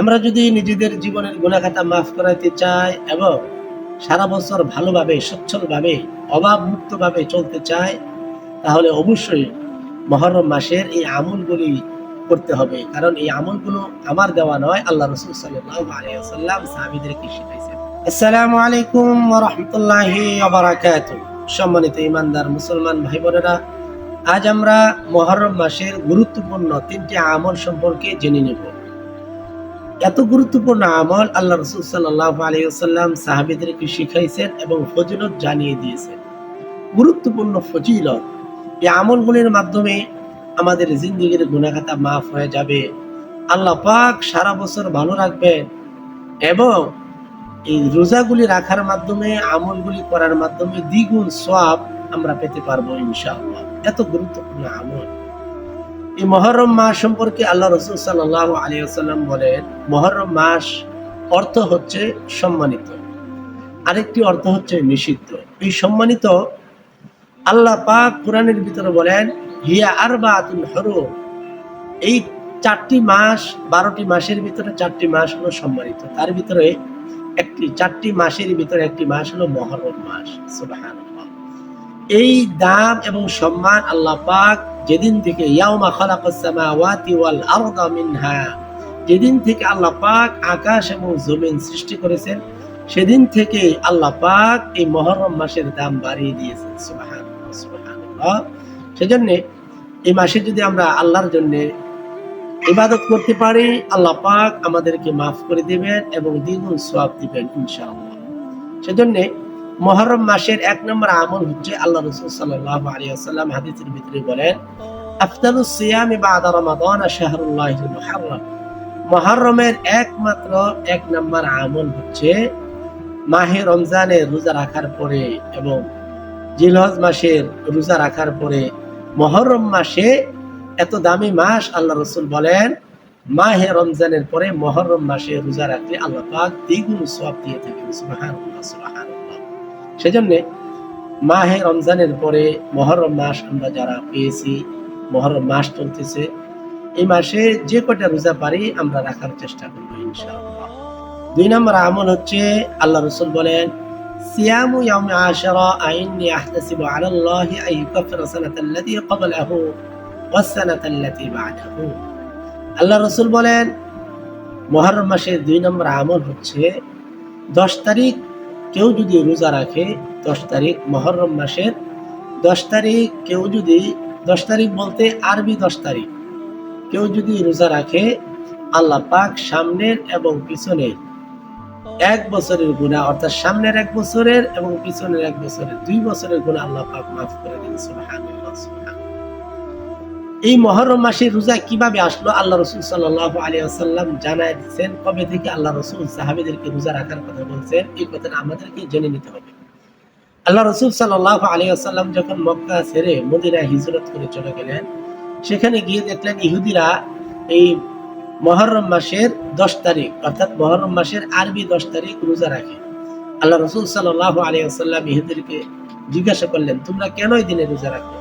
আমরা যদি নিজেদের জীবনের গুণাখাতা মাফ করাইতে চাই এবং সারা বছর ভালোভাবে, সচ্ছলভাবে অভাব মুক্তভাবে চলতে চাই, তাহলে অবশ্যই মহরম মাসের এই আমলগুলি করতে হবে। কারণ এই আমলগুলো আমার দেওয়া নয়, আল্লাহ রসুল সাল্লাম সাহাবিদেরকে শিখাইছেন। আসসালামু আলাইকুম রাহমাতুল্লাহি সম্মানিত ইমানদার মুসলমান ভাই বোনেরা আজ আমরা মহরম মাসের গুরুত্বপূর্ণ তিনটি আমল সম্পর্কে জেনে নেব। এত গুরুত্বপূর্ণ আমল আল্লাহ রসুল সাল্লাহ আলিয়াল্লাম সাহাবিদেরকে শিখাইছেন এবং ফজিলত জানিয়ে দিয়েছেন? গুরুত্বপূর্ণ ফজিলত। এই আমলগুলির মাধ্যমে আমাদের জিন্দগির গুণাখাতা মাফ হয়ে যাবে। আল্লাহ পাক সারা বছর ভালো রাখবেন এবং এই রোজাগুলি রাখার মাধ্যমে, আমলগুলি করার মাধ্যমে দ্বিগুণ সওয়াব আমরা পেতে পারব ইনশাআল্লাহ। এত গুরুত্বপূর্ণ আমল। এই মহরম মাস সম্পর্কে আল্লাহ রসুল সাল্লাহ আলিয়াল্লাম বলেন, মহরম মাস অর্থ হচ্ছে সম্মানিত। আরেকটি অর্থ হচ্ছে নিষিদ্ধ। এই সম্মানিত আল্লাহ পাক কোরআনের ভিতরে বলেন, হিয়া আর বা হরম। এই চারটি মাস, বারোটি মাসের ভিতরে চারটি মাস হলো সম্মানিত। তার ভিতরে একটি, চারটি মাসের ভিতরে একটি মাস হলো মহরম মাস। সুবহানাল্লাহ। এই দাম এবং সম্মান আল্লাহ পাক যেদিন থেকে ইয়াউমা খালাকাস সামাওয়াতি ওয়াল আরদা মিনহা, যেদিন থেকে আল্লাহ পাক আকাশ এবং জমিন সৃষ্টি করেছেন, সেদিন থেকে আল্লাহ পাক এই মহরম মাসের দাম বাড়িয়ে দিয়েছেন। সুবহানাল্লাহ সেজন্য এই মাসে যদি আমরা আল্লাহর জন্য ইবাদত করতে পারি, আল্লাহ পাক আমাদেরকে মাফ করে দিবেন এবং দ্বিগুণ সওয়াব দিবেন ইনশাআল্লাহ। সেজন্য মহরম মাসের এক নম্বর আমল হচ্ছে আল্লাহ রসুল সাল্লাহ হাদিসের ভিতরে বলেন সিয়ামি বাদা রমাদান শাহরুল্লাহিল মুহাররম। মহরমের একমাত্র এক নম্বর আমল হচ্ছে মাহে রমজানের রোজা রাখার পরে এবং জিলহজ মাসের রোজা রাখার পরে মহরম মাসে এত দামি মাস, আল্লাহ রসুল বলেন, মাহে রমজানের পরে মহরম মাসে রোজা রাখলে আল্লাহ পাক দ্বিগুণ সওয়াব দিয়ে থাকেন। সেজন্য মাহে রমজানের পরে মহরম মাস আমরা যারা পেয়েছি, মহরম মাস চলতেছে, এই মাসে যে কটা রোজা পারি আমরা রাখার চেষ্টা করব ইনশাআল্লাহ। দুই নম্বর আমল হচ্ছে, আল্লাহ রসুল বলেন, সিয়ামু ইয়াউমি আশারা আইন্নি আহতাসিবু আলাল্লাহি আন ইউকাফিরা সানাতাল্লাতী ক্বাবলাহু ওয়াস সানাতাল্লাতী বা'দাহু। আল্লাহ রসুল বলেন, মহরম মাসের দুই নম্বর আমল হচ্ছে, দশ তারিখ কেউ যদি রোজা রাখে, দশ তারিখ মহরম মাসের, দশ তারিখ কেউ যদি, দশ তারিখ বলতে আরবি দশ তারিখ, কেউ যদি রোজা রাখে, আল্লাহ পাক সামনের এবং পিছনের এক বছরের গুণা অর্থাৎ সামনের এক বছরের এবং পিছনের এক বছরের, দুই বছরের গুণা আল্লাহ পাক মাফ করে দিন সুবহানাল্লাহ। এই মহরম মাসের রোজা কীভাবে আসলো? আল্লাহ রসুল সাল্লাহ আলী আসাল্লাম জানায় দিচ্ছেন, কবে থেকে আল্লাহ রসুল সাহাবিদেরকে রোজা রাখার কথা বলছেন? এই কথাটা আমাদেরকে জেনে নিতে হবে। আল্লাহ রসুল সাল্লাহ আলী আসাল্লাম যখন মক্কা ছেড়ে মদিনায় হিজরত করে চলে গেলেন, সেখানে গিয়ে দেখলেন ইহুদিরা এই মহরম মাসের দশ তারিখ, অর্থাৎ মহরম মাসের আরবি দশ তারিখ রোজা রাখে। আল্লাহ রসুল সাল্লাহ আলী আসাল্লাম ইহুদিরকে জিজ্ঞাসা করলেন, তোমরা কেন এই দিনে রোজা রাখো?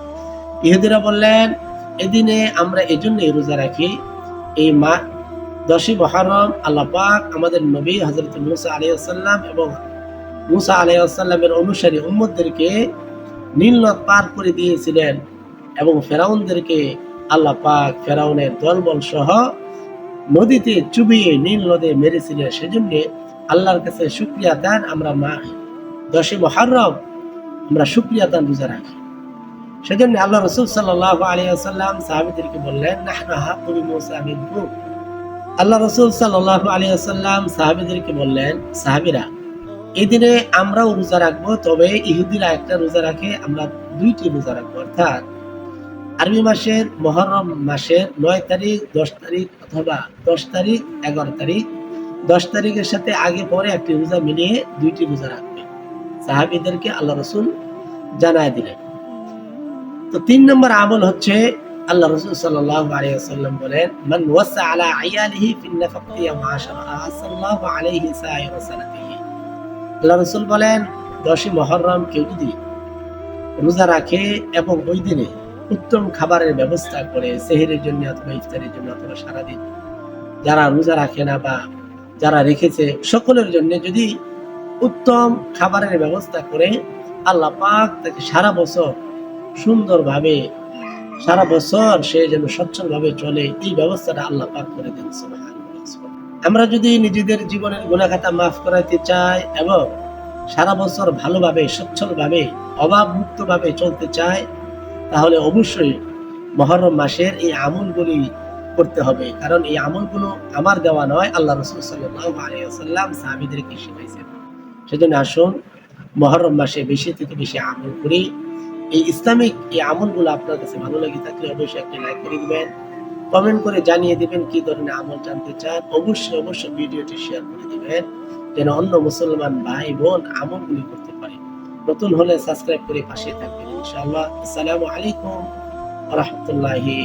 ইহুদিরা বললেন এদিনে আমরা এই জন্যই রোজা রাখি। এই মা দশই মহরম পাক আমাদের নবী হজরত মুসা আলাইসাল্লাম এবং মুসা আলাইসাল্লামের অনুসারী উম্মদদেরকে নীল নদ পার করে দিয়েছিলেন এবং ফেরাউনদেরকে আল্লাহ পাক ফেরাউনের দলবল সহ নদীতে চুবিয়ে নীল নদে মেরেছিলেন। সেজন্য আল্লাহর কাছে শুক্রিয়া দান আমরা মা দশই মহরম আমরা শুক্রিয়া দান রোজা রাখি। সেজন্য আল্লাহ রসুল সাল্লাহ আলিয়াল্লাম সাহাবিদেরকে বললেন, নাহনা হাকুমি মুসা মিনকুম আল্লাহ রসুল সাল্লাহ আলিয়াল্লাম সাহাবিদেরকে বললেন, সাহাবিরা, এই দিনে আমরাও রোজা রাখব, তবে ইহুদিরা একটা রোজা রাখে, আমরা দুইটি রোজা রাখব, অর্থাৎ আরবি মাসের মহরম মাসের নয় তারিখ, দশ তারিখ অথবা দশ তারিখ, এগারো তারিখ, দশ তারিখের সাথে আগে পরে একটি রোজা মিলিয়ে দুইটি রোজা রাখবে। সাহাবিদেরকে আল্লাহ রসুল জানায় দিলেন। তো তিন নম্বর আমল হচ্ছে আল্লাহ রসুল ওয়াসাল্লাম বলেন, মান ওয়াসা আলা আয়ালিহি আলাইহি আল্লাহ বলেন কেউ যদি রোজা রাখে এবং ওই দিনে উত্তম খাবারের ব্যবস্থা করে সেহেরের জন্য অথবা ইফতারের জন্য অথবা সারাদিন যারা রোজা রাখে না বা যারা রেখেছে, সকলের জন্য যদি উত্তম খাবারের ব্যবস্থা করে, আল্লাহ পাক তাকে সারা বছর সুন্দরভাবে সারা বছর সে যেন সচ্ছলভাবে চলে, এই ব্যবস্থাটা আল্লাহ পাক করে দেন আমরা যদি নিজেদের জীবনের গুণাখাতা মাফ করাতে চাই এবং সারা বছর ভালোভাবে, সচ্ছলভাবে অভাব মুক্তভাবে চলতে চাই, তাহলে অবশ্যই মহরম মাসের এই আমলগুলি করতে হবে। কারণ এই আমলগুলো আমার দেওয়া নয়, আল্লাহ রসুল সাল্লাম সাহাবিদেরকে শিখাইছেন। সেজন্য আসুন মহরম মাসে বেশি থেকে বেশি আমল করি। এই ইসলামিক এই আমলগুলো আপনার কাছে ভালো লেগে থাকলে অবশ্যই একটা লাইক করে দিবেন কমেন্ট করে জানিয়ে দিবেন কি ধরনের আমল জানতে চান। অবশ্যই অবশ্যই ভিডিওটি শেয়ার করে দিবেন, যেন অন্য মুসলমান ভাই বোন আমলগুলি করতে পারে। নতুন হলে সাবস্ক্রাইব করে পাশে থাকবেন, ইনশাআল্লাহ। আসসালামু আলাইকুম রাহমাতুল্লাহি